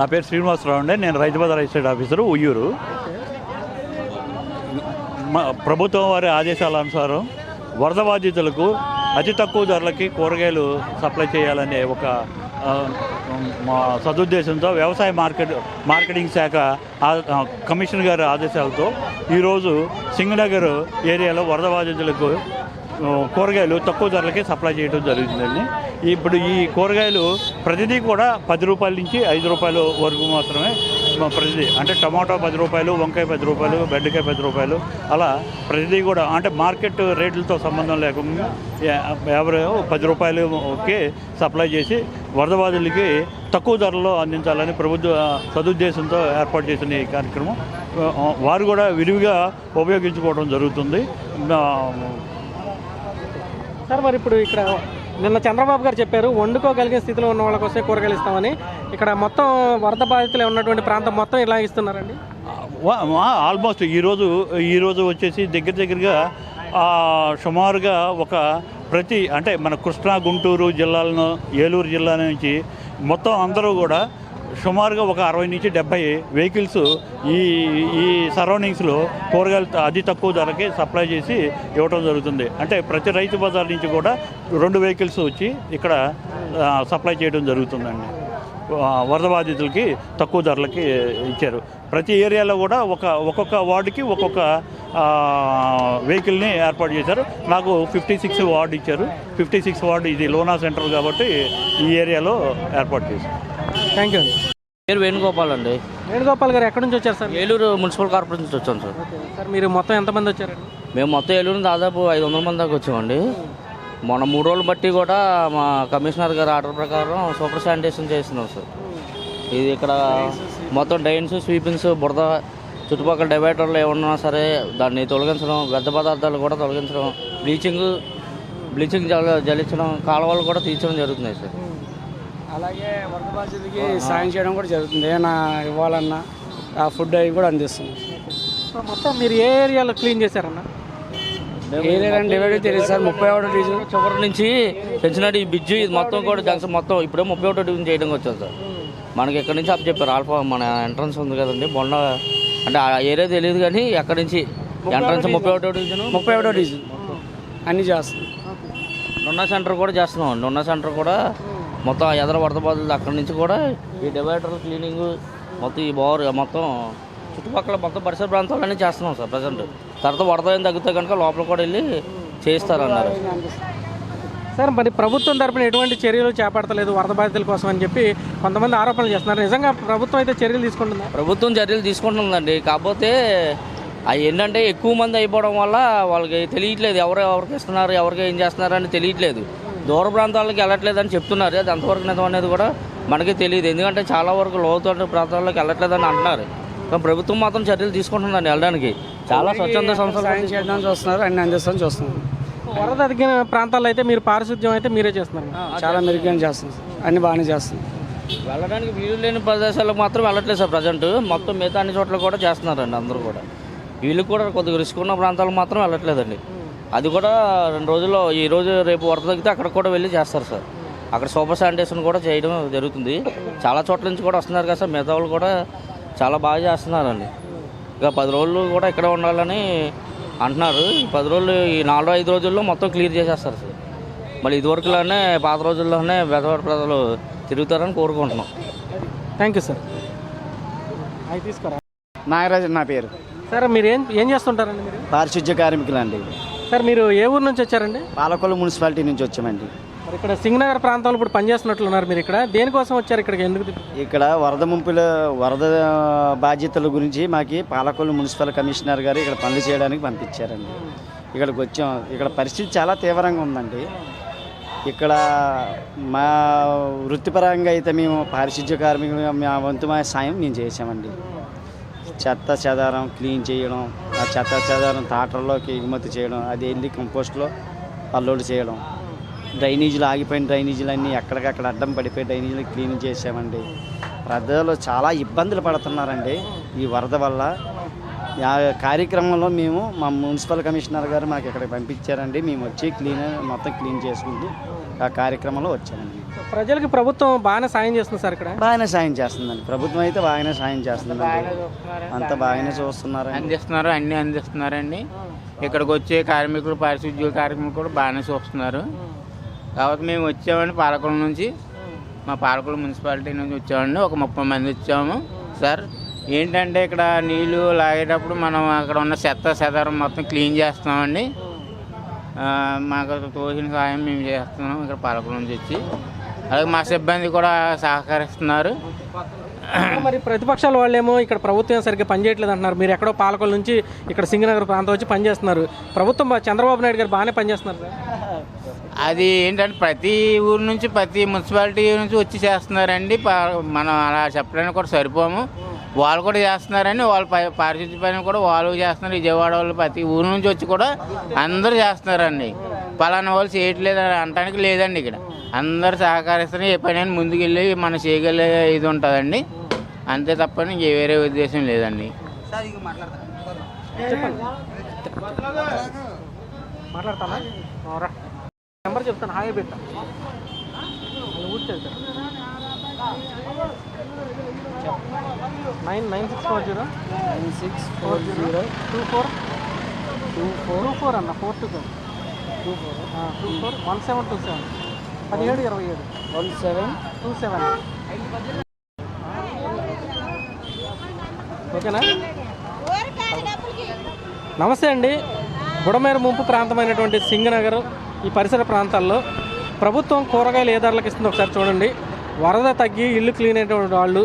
నా పేరు శ్రీనివాసరావు అండి. నేను రైతు బజార్ ఎస్టేట్ ఆఫీసరు ఉయ్యూరు. మా ప్రభుత్వం వారి ఆదేశాల అనుసారం వరద బాధితులకు అతి తక్కువ ధరలకి కూరగాయలు సప్లై చేయాలనే ఒక మా సదుద్దేశంతో వ్యవసాయ మార్కెట్ మార్కెటింగ్ శాఖ కమిషనర్ గారి ఆదేశాలతో ఈరోజు సింగనగర్ ఏరియాలో వరద బాధితులకు కూరగాయలు తక్కువ ధరలకి సప్లై చేయడం జరుగుతుందండి ఇప్పుడు ఈ కూరగాయలు ప్రతిదీ కూడా పది రూపాయల నుంచి ఐదు రూపాయల వరకు మాత్రమే ప్రతిదీ. అంటే టమాటో పది రూపాయలు వంకాయ పది రూపాయలు బెండకాయ పది రూపాయలు. అలా ప్రతిదీ కూడా అంటే మార్కెట్ రేట్లతో సంబంధం లేకుండా ఎవరు పది రూపాయలుకి సప్లై చేసి వరద బాధితులకి తక్కువ ధరలో అందించాలని ప్రభుత్వ సదుద్దేశంతో ఏర్పాటు చేసిన ఈ కార్యక్రమం వారు కూడా విరివిగా ఉపయోగించుకోవడం జరుగుతుంది. సార్ మరి ఇప్పుడు ఇక్కడ నిన్న చంద్రబాబు గారు చెప్పారు వండుకోగలిగే స్థితిలో ఉన్న వాళ్ళకి వస్తే కూరగాయలు ఇస్తామని. ఇక్కడ మొత్తం వరద బాధితులు ఉన్నటువంటి ప్రాంతం మొత్తం ఇలా ఇస్తున్నారండి? ఆల్మోస్ట్ ఈరోజు ఈరోజు వచ్చేసి దగ్గర దగ్గరగా సుమారుగా ఒక ప్రతి అంటే మన కృష్ణా గుంటూరు జిల్లాలను ఏలూరు జిల్లా నుంచి మొత్తం అందరూ కూడా సుమారుగా ఒక అరవై నుంచి డెబ్బై వెహికల్స్ ఈ ఈ సరౌండింగ్స్లో కూరగాయలు అతి తక్కువ ధరకి సప్లై చేసి ఇవ్వటం జరుగుతుంది. అంటే ప్రతి రైతు బజార్ నుంచి కూడా రెండు వెహికల్స్ వచ్చి ఇక్కడ సప్లై చేయడం జరుగుతుందండి. వరద బాధితులకి తక్కువ ధరలకి ఇచ్చారు. ప్రతి ఏరియాలో కూడా ఒక ఒక్కొక్క వార్డుకి ఒక్కొక్క వెహికల్ని ఏర్పాటు చేశారు. నాకు ఫిఫ్టీ సిక్స్ వార్డు ఇచ్చారు. ఫిఫ్టీ సిక్స్ వార్డు ఇది లోనా సెంటర్ కాబట్టి ఈ ఏరియాలో ఏర్పాటు చేశారు. థ్యాంక్ యూ అండి పేరు వేణుగోపాల్ అండి. వేణుగోపాల్ గారు ఎక్కడి నుంచి వచ్చారు సార్? ఏలూరు మున్సిపల్ కార్పొరేషన్ నుంచి వచ్చాను సార్. సార్ మీరు మొత్తం ఎంతమంది వచ్చారండి మేము మొత్తం ఏలూరు దాదాపు ఐదు వందల మంది దాకా వచ్చామండి. మొన్న మూడు రోజులు బట్టి కూడా మా కమిషనర్ గారి ఆర్డర్ ప్రకారం సూపర్ శానిటేషన్ చేస్తున్నాం సార్. ఇది ఇక్కడ మొత్తం డైన్స్ స్వీపింగ్స్ బురద చుట్టుపక్కల డివైడర్లు ఏమన్నా సరే దాన్ని తొలగించడం వ్యర్థ పదార్థాలు కూడా తొలగించడం బ్లీచింగ్ బ్లీచింగ్ జల జలించడం కాలువలు కూడా తీర్చడం జరుగుతున్నాయి సార్. అలాగే వరద బాధితులకి సాయం చేయడం కూడా జరుగుతుంది. ఏమైనా ఇవ్వాలన్నా ఆ ఫుడ్ అవి కూడా అందిస్తుంది మొత్తం మీరు ఏ ఏరియాలో క్లీన్ చేశారన్న? ఏరియా డివైడ్ తెలియదు సార్. ముప్పై ఒకటి డీజిల్ చివరి నుంచి పెంచినట్టు ఈ బ్రిడ్జ్ ఇది మొత్తం కూడా జంక్షన్ మొత్తం ఇప్పుడే ముప్పై ఒకటో డివిజన్ చేయడానికి వచ్చాం సార్. మనకి ఎక్కడి నుంచి అప్ చెప్పారు? ఆల్ఫా మన ఎంట్రన్స్ ఉంది కదండి. మొన్న అంటే ఆ ఏరియా తెలియదు కానీ ఎక్కడి నుంచి? ఎంట్రన్స్ ముప్పై ఒకటో డివిజన్? ముప్పై ఒకటో డీజిల్ అన్నీ చేస్తుంది నున్న సెంటర్ కూడా చేస్తున్నాం. నున్న సెంటర్ కూడా మొత్తం ఆ ఎదర వరద బాధలు అక్కడి నుంచి కూడా ఈ డివైడర్ క్లీనింగ్ మొత్తం ఈ బోర్ మొత్తం చుట్టుపక్కల మొత్తం పరిసర ప్రాంతాలన్నీ చేస్తున్నాం సార్ ప్రజెంట్. తర్వాత వరద ఏం తగ్గితే కనుక లోపల కూడా వెళ్ళి చేయిస్తారన్నారు. సార్ మరి ప్రభుత్వం తరపున ఎటువంటి చర్యలు చేపడతలేదు వరద బాధితుల కోసం అని చెప్పి కొంతమంది ఆరోపణలు చేస్తున్నారు. నిజంగా ప్రభుత్వం అయితే చర్యలు తీసుకుంటుందా? ప్రభుత్వం చర్యలు తీసుకుంటుందండి. కాకపోతే అవి ఏంటంటే ఎక్కువ మంది అయిపోవడం వల్ల వాళ్ళకి తెలియట్లేదు. ఎవరు ఎవరికి ఇస్తున్నారు ఎవరికి ఏం చేస్తున్నారు అని తెలియట్లేదు. దూర ప్రాంతాలకు వెళ్ళట్లేదు అని చెప్తున్నారు. అది ఎంతవరకు నిజం అనేది కూడా మనకి తెలియదు. ఎందుకంటే చాలా వరకు లోతు ప్రాంతాల్లోకి వెళ్ళట్లేదు అని అంటున్నారు. కానీ ప్రభుత్వం మాత్రం చర్యలు తీసుకుంటుందండి వెళ్ళడానికి. చాలా స్వచ్ఛంద సంస్థలు చేయడానికి చూస్తున్నారు అన్ని అందిస్తామని చూస్తున్నారు వరద తగ్గిన ప్రాంతాల్లో అయితే మీరు పారిశుద్ధ్యం అయితే మీరే చేస్తున్నారు. చాలా మెరుగ్గా చేస్తుంది అన్ని బాగానే చేస్తుంది వెళ్ళడానికి వీలు లేని ప్రదేశాలకు మాత్రం వెళ్ళట్లేదు సార్ ప్రజెంట్. మొత్తం మిగతా అన్ని చోట్ల కూడా చేస్తున్నారండి అందరూ కూడా. వీళ్ళు కూడా కొద్దిగా రిస్క్ ఉన్న ప్రాంతాలకు మాత్రం వెళ్ళట్లేదండి. అది కూడా రెండు రోజుల్లో ఈ రోజు రేపు వరద తగ్గితే అక్కడ కూడా వెళ్ళి చేస్తారు సార్. అక్కడ సూపర్ శానిటేషన్ కూడా చేయడం జరుగుతుంది. చాలా చోట్ల నుంచి కూడా వస్తున్నారు కదా సార్ మిగతా వాళ్ళు కూడా చాలా బాగా చేస్తున్నారండి. ఇక పది రోజులు కూడా ఇక్కడ ఉండాలని అంటున్నారు. ఈ పది రోజులు ఈ నాలుగు ఐదు రోజుల్లో మొత్తం క్లియర్ చేసేస్తారు సార్. మళ్ళీ ఇదివరకులోనే పాత రోజుల్లోనే బెదవాడ ప్రజలు తిరుగుతారని కోరుకుంటున్నాం. Thank you sir. అవి తీసుకురా నాగరాజు నా పేరు. సార్ మీరు ఏం ఏం చేస్తుంటారండి మీరు? పారిశుద్ధ్య కార్మికులండి. సార్ మీరు ఏ ఊరు నుంచి వచ్చారండి? పాలకొల్లు మున్సిపాలిటీ నుంచి వచ్చామండి. మరి ఇక్కడ సింగనగర్ ప్రాంతంలో ఇప్పుడు పనిచేస్తున్నట్లున్నారు మీరు ఇక్కడ. దేనికోసం వచ్చారు ఇక్కడికి? ఎందుకు? ఇక్కడ వరద ముంపుల వరద బాధ్యతల గురించి మాకి పాలకొల్లు మున్సిపల్ కమిషనర్ గారు ఇక్కడ పనులు చేయడానికి పంపించారండి. ఇక్కడికి వచ్చాం. ఇక్కడ పరిస్థితి చాలా తీవ్రంగా ఉందండి. ఇక్కడ మా వృత్తిపరంగా అయితే మేము పారిశుద్ధ్య కార్మికులుగా మా వంతు మా సాయం మేము చేసామండి చెత్త చెదారం క్లీన్ చేయడం ఆ చెత్త చెదారం తాటర్లోకి ఎగుమతి చేయడం అది వెళ్ళి కంపోస్ట్లో అల్లోడ్ చేయడం. డ్రైనేజీలు ఆగిపోయిన డ్రైనేజీలు అన్నీ ఎక్కడికక్కడ అడ్డం పడిపోయి డ్రైనేజీలు క్లీన్ చేసామండి ప్రజలు చాలా ఇబ్బందులు పడుతున్నారండి. ఈ వరద వల్ల ఆ కార్యక్రమంలో మేము మా మున్సిపల్ కమిషనర్ గారు మాకు ఇక్కడికి పంపించారండి. మేము వచ్చి క్లీన్ మొత్తం క్లీన్ చేసుకుంటూ ఆ కార్యక్రమంలో వచ్చామండి. ప్రజలకి ప్రభుత్వం బాగానే సాయం చేస్తుంది సార్ ఇక్కడ? బాగానే సాయం చేస్తుందండి. ప్రభుత్వం అయితే బాగానే సాయం చేస్తుందండి. అంత బాగానే చూస్తున్నారండి. అందిస్తున్నారు అన్ని అందిస్తున్నారండి. ఇక్కడికి వచ్చే కార్మికులు పారిశుద్ధ్య కార్మికులు కూడా బాగానే చూస్తున్నారు. కాబట్టి మేము వచ్చామండి పాలకుల నుంచి. మా పాలకులు మున్సిపాలిటీ నుంచి వచ్చామండి. ఒక ముప్పై మంది వచ్చాము. సార్ ఏంటంటే ఇక్కడ నీళ్ళు లాగేటప్పుడు మనం అక్కడ ఉన్న చెత్త చెదారం మొత్తం క్లీన్ చేస్తున్నామండి. మాకు తోచిన సాయం మేము చేస్తున్నాం ఇక్కడ పాలకుల నుంచి వచ్చి. అలాగే మా సిబ్బంది కూడా సహకరిస్తున్నారు. మరి ప్రతిపక్షాల వాళ్ళేమో ఇక్కడ ప్రభుత్వం సరిగ్గా పనిచేయట్లేదు అంటున్నారు. మీరు ఎక్కడో పాలకొల నుంచి ఇక్కడ సింగనగర్ ప్రాంతం వచ్చి పనిచేస్తున్నారు. ప్రభుత్వం చంద్రబాబు నాయుడు గారు బాగానే పనిచేస్తున్నారు సార్. అది ఏంటంటే ప్రతి ఊరు నుంచి ప్రతి మున్సిపాలిటీ నుంచి వచ్చి చేస్తున్నారండి. పా- మనం అలా చెప్పడానికి కూడా సరిపోము. వాళ్ళు కూడా చేస్తున్నారండి. వాళ్ళ ప- పారిశుద్ధ్య పని కూడా వాళ్ళు చేస్తున్నారు. విజయవాడ వాళ్ళు ప్రతి ఊరు నుంచి వచ్చి కూడా అందరూ చేస్తున్నారండి. పలానా వాళ్ళు చేయట్లేదు అని అనడానికి లేదండి ఇక్కడ. అందరు సహకరిస్తున్నారు. ఏ పని ముందుకెళ్ళి మనం చేయగలిగే ఇది ఉంటుందండి. అంతే తప్ప ఇంక వేరే ఉద్దేశం లేదండి. మాట్లాడతానా. నెంబర్ చెప్తాను హాయ్ వాళ్ళ తెలుసా nine nine six four zero. Nine six four zero. Two four. Two four. Two four అన్న four two four. Two four. Two four. One seven two seven. పదిహేడు ఇరవై ఏడు. One seven. Two seven. ఓకేనా? నమస్తే అండి. బుడమేర ముంపు ప్రాంతమైనటువంటి సింగనగర్. ఈ పరిసర ప్రాంతాల్లో ప్రభుత్వం కూరగాయలు ఏ ధరలకు ఇస్తుందో. ఒకసారి చూడండి. వరద తగ్గి ఇల్లు క్లీన్ అయినటువంటి వాళ్ళు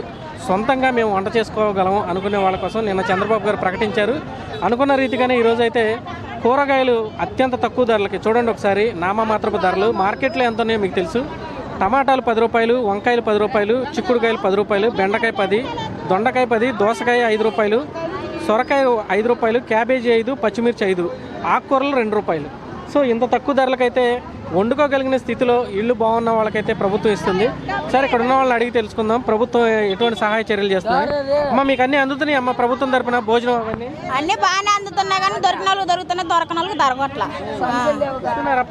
సొంతంగా మేము వంట చేసుకోగలము అనుకునే వాళ్ళ కోసం నిన్న చంద్రబాబు గారు ప్రకటించారు. అనుకున్న రీతిగానే ఈరోజు అయితే కూరగాయలు అత్యంత తక్కువ ధరలకి చూడండి ఒకసారి నామమాత్రపు ధరలు. మార్కెట్లో ఎంత ఉన్నాయో మీకు తెలుసు. టమాటాలు పది రూపాయలు వంకాయలు పది రూపాయలు చిక్కుడుకాయలు పది రూపాయలు బెండకాయ పది దొండకాయ పది దోసకాయ ఐదు రూపాయలు సొరకాయ ఐదు రూపాయలు క్యాబేజీ ఐదు పచ్చిమిర్చి ఐదు ఆకుకూరలు రెండు రూపాయలు. సో ఇంత తక్కువ ధరలకైతే వండుకోగలిగిన స్థితిలో ఇల్లు బాగున్న వాళ్ళకైతే ప్రభుత్వం ఇస్తుంది. సరే ఇక్కడ ఉన్న వాళ్ళని అడిగి తెలుసుకుందాం. ప్రభుత్వం ఎటువంటి సహాయ చర్యలు చేస్తుంది అమ్మ మీకు అన్ని అందుతున్నాయి అమ్మ ప్రభుత్వం తరపున? భోజనం అవన్నీ? అన్ని బాగానే అందుతున్నాయి కానీ దొరికిన దొరుకుతున్నాయి దొరకని దొరకట్లా.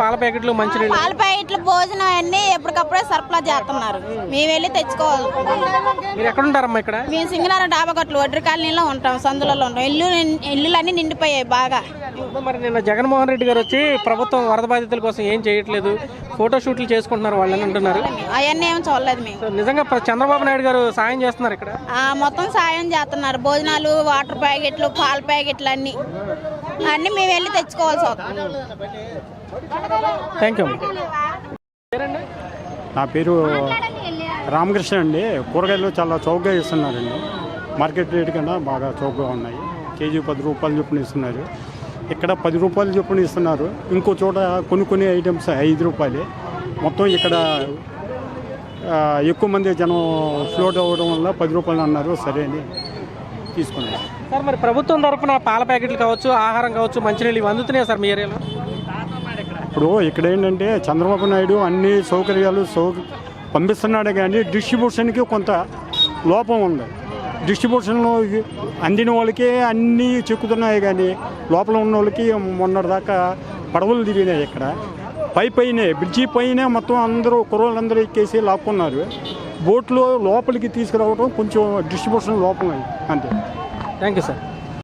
పాల ప్యాకెట్లు మంచినీళ్ళు? పాల ప్యాకెట్లు భోజనం అన్ని ఎప్పటికప్పుడే సరఫరా చేస్తున్నారు. మేము వెళ్ళి తెచ్చుకోవాలి. మీరు ఎక్కడ ఉంటారమ్మా ఇక్కడ? మేము సింగనారం డాబా వడ్రి కాలనీలో ఉంటాం సందులలో ఉంటాం. ఇల్లు ఇల్లులు అన్ని నిండిపోయాయి బాగా. మరి నిన్న జగన్మోహన్ రెడ్డి గారు వచ్చి ప్రభుత్వం వరద బాధితుల కోసం ఏం చేయట్లేదు ఫోటో షూట్లు చేసుకుంటున్నారు వాళ్ళని అంటున్నారు. అవన్నీ ఏం చూడలేదు మేము. నిజంగా చంద్రబాబు నాయుడు గారు సాయం చేస్తున్నారు ఇక్కడ? ఆ, మొత్తం సాయం చేస్తున్నారు. భోజనాలు వాటర్ ప్యాకెట్లు పాల ప్యాకెట్లు అన్ని. అన్ని మేము వెళ్ళి తెచ్చుకోవాల్సి వస్తుంది. థ్యాంక్ యూ నా పేరు రామకృష్ణ అండి. కూరగాయలు చాలా చౌకగా ఇస్తున్నారండి. మార్కెట్ రేట్ కన్నా బాగా చౌకగా ఉన్నాయి. కేజీ పది రూపాయలు చొప్పున ఇస్తున్నారు. ఇక్కడ పది రూపాయలు చొప్పున ఇస్తున్నారు. ఇంకో చోట కొన్ని కొన్ని ఐటమ్స్ ఐదు రూపాయలే. మొత్తం ఇక్కడ ఎక్కువ మంది జనం ఫ్లోట్ అవ్వడం వల్ల పది రూపాయలు అన్నారు. సరే అని తీసుకున్నారు. సార్ మరి ప్రభుత్వం తరపున పాల ప్యాకెట్లు కావచ్చు ఆహారం కావచ్చు మంచినీళ్ళు ఇవి అందుతున్నాయి సార్ మీ ఏరియాలో? ఇప్పుడు ఇక్కడ ఏంటంటే చంద్రబాబు నాయుడు అన్ని సౌకర్యాలు సౌ పంపిస్తున్నాడు కానీ డిస్ట్రిబ్యూషన్కి కొంత లోపం ఉంది. డిస్ట్రిబ్యూషన్లో అందిన వాళ్ళకే అన్నీ చెక్కుతున్నాయి కానీ లోపల ఉన్న వాళ్ళకి మొన్నటిదాకా పడవలు దిగినాయి ఇక్కడ. పై పైనే బ్రిడ్జి పైనే మొత్తం అందరూ కుర్రోళ్ళందరూ ఎక్కేసి లాక్కున్నారు. బోట్లో లోపలికి తీసుకురావడం కొంచెం డిస్ట్రిబ్యూషన్ లోపం అంతే. Thank you sir.